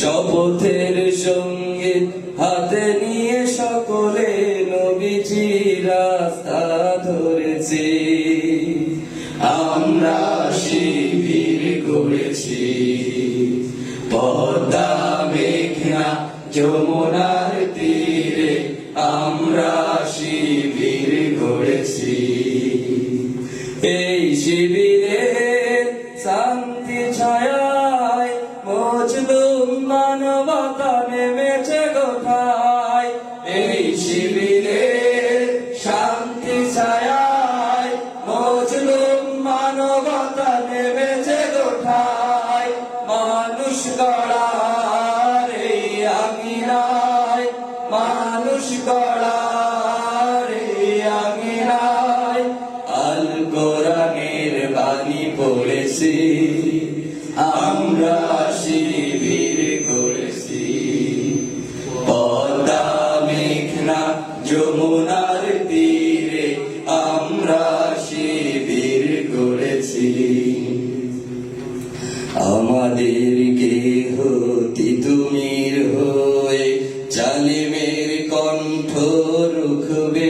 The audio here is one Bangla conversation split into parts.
শপথের সঙ্গে হাতে নিয়ে সকলে নবীজি রাস্তা ধরেছি। আমরা শিবির করেছি। পদ্মা মেঘনা যমুনার তীরে আমরা শিবির করেছি। এই শিবিরে I know. আমাদের গৃহ তিতুমির হয়ে জালিমের কণ্ঠ রুখবে।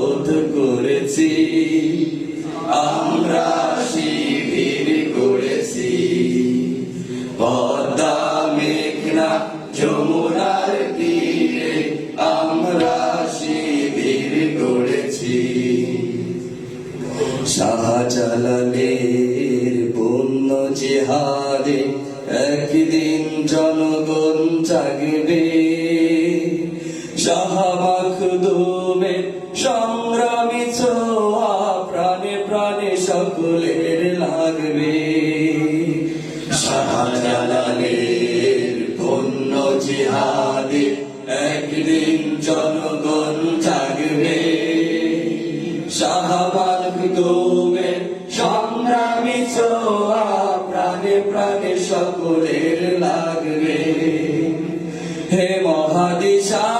শপথ করেছি। আমরা শিবির করেছি। পদ্মা, মেঘনা, যমুনার তীরে আমরা শিবির করেছি। শাহজালালের পুণ্য জিহাদে একদিন জনগণ জাগবে। শাহমাখদুমে সংগ্রামী ছোয়া, প্রাণে প্রাণে সকলের লাগবে। শাহজালালের পুণ্য জিহাদে একদিন জনগণ জাগবে। সংগ্রামী ছোয়া, প্রাণে প্রাণে সকলের লাগবে। হে মহাদিশারি